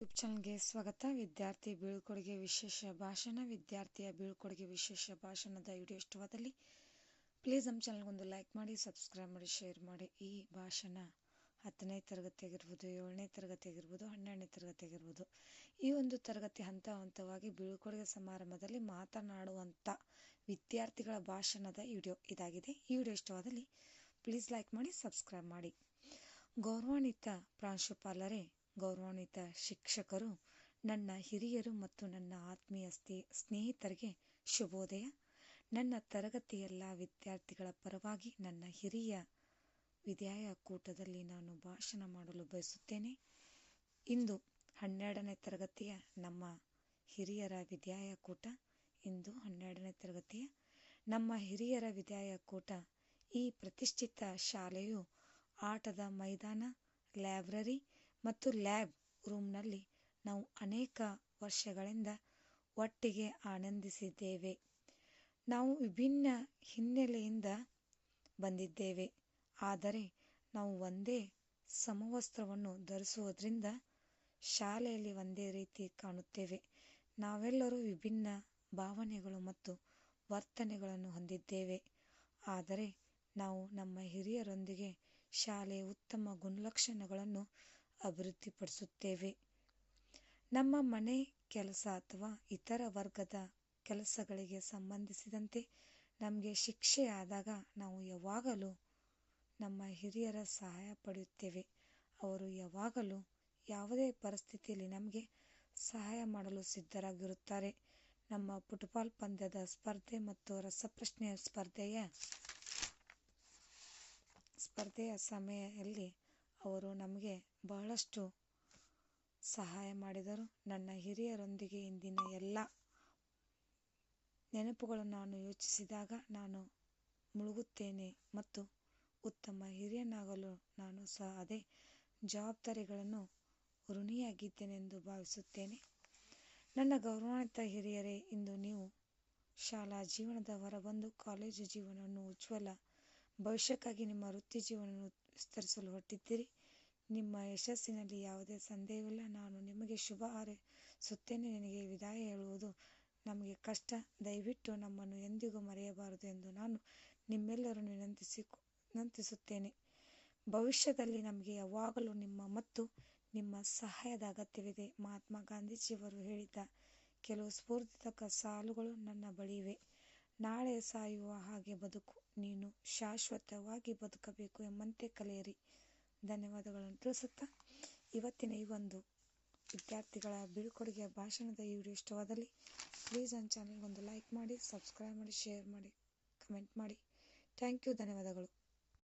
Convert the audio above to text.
YouTube ಚಾನಲ್ಗೆ ಸ್ವಾಗತ. ವಿದ್ಯಾರ್ಥಿ ಬೀಳ್ಕೊಡುಗೆ ವಿಶೇಷ ಭಾಷಣ. ವಿದ್ಯಾರ್ಥಿಯ ಬೀಳ್ಕೊಡುಗೆ ವಿಶೇಷ ಭಾಷಣದ ವಿಡಿಯೋ ಇಷ್ಟವಾದಲ್ಲಿ ಪ್ಲೀಸ್ ನಮ್ಮ ಚಾನಲ್ಗೊಂದು ಲೈಕ್ ಮಾಡಿ ಸಬ್ಸ್ಕ್ರೈಬ್ ಮಾಡಿ ಶೇರ್ ಮಾಡಿ. ಈ ಭಾಷಣ ಹತ್ತನೇ ತರಗತಿ ಆಗಿರ್ಬೋದು ಏಳನೇ ತರಗತಿ ಆಗಿರ್ಬೋದು ಹನ್ನೆರಡನೇ ತರಗತಿ ಆಗಿರ್ಬೋದು ಈ ಒಂದು ತರಗತಿ ಹಂತ ಹಂತವಾಗಿ ಬೀಳ್ಕೊಡುಗೆ ಸಮಾರಂಭದಲ್ಲಿ ಮಾತನಾಡುವಂಥ ವಿದ್ಯಾರ್ಥಿಗಳ ಭಾಷಣದ ವಿಡಿಯೋ ಇದಾಗಿದೆ. ಈ ವಿಡಿಯೋ ಇಷ್ಟವಾದಲ್ಲಿ ಪ್ಲೀಸ್ ಲೈಕ್ ಮಾಡಿ ಸಬ್ಸ್ಕ್ರೈಬ್ ಮಾಡಿ. ಗೌರವಾನ್ವಿತ ಪ್ರಾಂಶುಪಾಲರೇ ಗೌರವಾನ್ವಿತ ಶಿಕ್ಷಕರು ನನ್ನ ಹಿರಿಯರು ಮತ್ತು ನನ್ನ ಆತ್ಮೀಯ ಸ್ನೇ, ಸ್ನೇಹಿತರಿಗೆ ಶುಭೋದಯ. ನನ್ನ ತರಗತಿಯ ಎಲ್ಲ ವಿದ್ಯಾರ್ಥಿಗಳ ಪರವಾಗಿ ನನ್ನ ಹಿರಿಯ ವಿದ್ಯಾಯ ಕೂಟದಲ್ಲಿ ನಾನು ಭಾಷಣ ಮಾಡಲು ಬಯಸುತ್ತೇನೆ. ಇಂದು ಹನ್ನೆರಡನೇ ತರಗತಿಯ ನಮ್ಮ ಹಿರಿಯರ ವಿದ್ಯಾಯ ಕೂಟ. ಇಂದು ಹನ್ನೆರಡನೇ ತರಗತಿಯ ನಮ್ಮ ಹಿರಿಯರ ವಿದ್ಯಾಯ ಕೂಟ. ಈ ಪ್ರತಿಷ್ಠಿತ ಶಾಲೆಯು ಆಟದ ಮೈದಾನ, ಲೈಬ್ರರಿ ಮತ್ತು ಲ್ಯಾಬ್ ರೂಮ್ನಲ್ಲಿ ನಾವು ಅನೇಕ ವರ್ಷಗಳಿಂದ ಒಟ್ಟಿಗೆ ಆನಂದಿಸಿದ್ದೇವೆ. ನಾವು ವಿಭಿನ್ನ ಹಿನ್ನೆಲೆಯಿಂದ ಬಂದಿದ್ದೇವೆ. ಆದರೆ ನಾವು ಒಂದೇ ಸಮವಸ್ತ್ರವನ್ನು ಧರಿಸುವುದರಿಂದ ಶಾಲೆಯಲ್ಲಿ ಒಂದೇ ರೀತಿ ಕಾಣುತ್ತೇವೆ. ನಾವೆಲ್ಲರೂ ವಿಭಿನ್ನ ಭಾವನೆಗಳು ಮತ್ತು ವರ್ತನೆಗಳನ್ನು ಹೊಂದಿದ್ದೇವೆ. ಆದರೆ ನಾವು ನಮ್ಮ ಹಿರಿಯರೊಂದಿಗೆ ಶಾಲೆಯ ಉತ್ತಮ ಗುಣಲಕ್ಷಣಗಳನ್ನು ಅಭಿವೃದ್ಧಿಪಡಿಸುತ್ತೇವೆ. ನಮ್ಮ ಮನೆ ಕೆಲಸ ಅಥವಾ ಇತರ ವರ್ಗದ ಕೆಲಸಗಳಿಗೆ ಸಂಬಂಧಿಸಿದಂತೆ ನಮಗೆ ಶಿಕ್ಷೆ ಆದಾಗ ನಾವು ಯಾವಾಗಲೂ ನಮ್ಮ ಹಿರಿಯರ ಸಹಾಯ ಪಡೆಯುತ್ತೇವೆ. ಅವರು ಯಾವಾಗಲೂ ಯಾವುದೇ ಪರಿಸ್ಥಿತಿಯಲ್ಲಿ ನಮಗೆ ಸಹಾಯ ಮಾಡಲು ಸಿದ್ಧರಾಗಿರುತ್ತಾರೆ. ನಮ್ಮ ಫುಟ್ಬಾಲ್ ಪಂದ್ಯದ ಸ್ಪರ್ಧೆ ಮತ್ತು ರಸಪ್ರಶ್ನೆ ಸ್ಪರ್ಧೆಯ ಸ್ಪರ್ಧೆಯ ಸಮಯದಲ್ಲಿ ಅವರು ನಮಗೆ ಬಹಳಷ್ಟು ಸಹಾಯ ಮಾಡಿದರು. ನನ್ನ ಹಿರಿಯರೊಂದಿಗೆ ಇಂದಿನ ಎಲ್ಲ ನೆನಪುಗಳನ್ನು ನಾನು ಯೋಚಿಸಿದಾಗ ನಾನು ಮುಳುಗುತ್ತೇನೆ ಮತ್ತು ಉತ್ತಮ ಹಿರಿಯನಾಗಲು ನಾನು ಸಹ ಅದೇ ಜವಾಬ್ದಾರಿಗಳನ್ನು ಋಣಿಯಾಗಿದ್ದೇನೆಂದು ಭಾವಿಸುತ್ತೇನೆ. ನನ್ನ ಗೌರವಾನ್ವಿತ ಹಿರಿಯರೇ, ಇಂದು ನೀವು ಶಾಲಾ ಜೀವನದ ಹೊರಬಂದು ಕಾಲೇಜು ಜೀವನವನ್ನು ಉಜ್ವಲ ಭವಿಷ್ಯಕ್ಕಾಗಿ ನಿಮ್ಮ ವೃತ್ತಿ ಜೀವನವನ್ನು ವಿಸ್ತರಿಸಲು ಹೊರಟಿದ್ದೀರಿ. ನಿಮ್ಮ ಯಶಸ್ಸಿನಲ್ಲಿ ಯಾವುದೇ ಸಂದೇಹವಿಲ್ಲ. ನಾನು ನಿಮಗೆ ಶುಭ ಹಾರೈಸುತ್ತೇನೆ ನಿನಗೆ ವಿದಾಯ ಹೇಳುವುದು. ನಮಗೆ ಕಷ್ಟ, ದಯವಿಟ್ಟು ನಮ್ಮನ್ನು ಎಂದಿಗೂ ಮರೆಯಬಾರದು ಎಂದು ನಾನು ನಿಮ್ಮೆಲ್ಲರನ್ನು ವಿನಂತಿಸಿ, ವಿನಂತಿಸುತ್ತೇನೆ. ಭವಿಷ್ಯದಲ್ಲಿ ನಮಗೆ ಯಾವಾಗಲೂ ನಿಮ್ಮ ಮತ್ತು ನಿಮ್ಮ ಸಹಾಯದ ಅಗತ್ಯವಿದೆ. ಮಹಾತ್ಮ ಗಾಂಧೀಜಿಯವರು ಹೇಳಿದ್ದ ಕೆಲವು ಸ್ಫೂರ್ತಿತಕ ಸಾಲುಗಳು ನನ್ನ ಬಳಿ ಇವೆ ನಾಳೆ ಸಾಯುವ ಹಾಗೆ ಬದುಕು, ನೀನು ಶಾಶ್ವತವಾಗಿ ಬದುಕಬೇಕು ಎಂಬಂತೆ ಕಲಿಯಿರಿ. ಧನ್ಯವಾದಗಳನ್ನು ತಿಳಿಸುತ್ತಾ ಇವತ್ತಿನ ಈ ಒಂದು ವಿದ್ಯಾರ್ಥಿಗಳ ಬೀಳ್ಕೊಡುಗೆಯ ಭಾಷಣದ ಈ ವಿಡಿಯೋ ಇಷ್ಟವಾದಲ್ಲಿ ಪ್ಲೀಸ್ ನನ್ನ ಚಾನಲ್ಗೊಂದು ಲೈಕ್ ಮಾಡಿ ಸಬ್ಸ್ಕ್ರೈಬ್ ಮಾಡಿ ಶೇರ್ ಮಾಡಿ ಕಮೆಂಟ್ ಮಾಡಿ. ಥ್ಯಾಂಕ್ ಯು ಧನ್ಯವಾದಗಳು.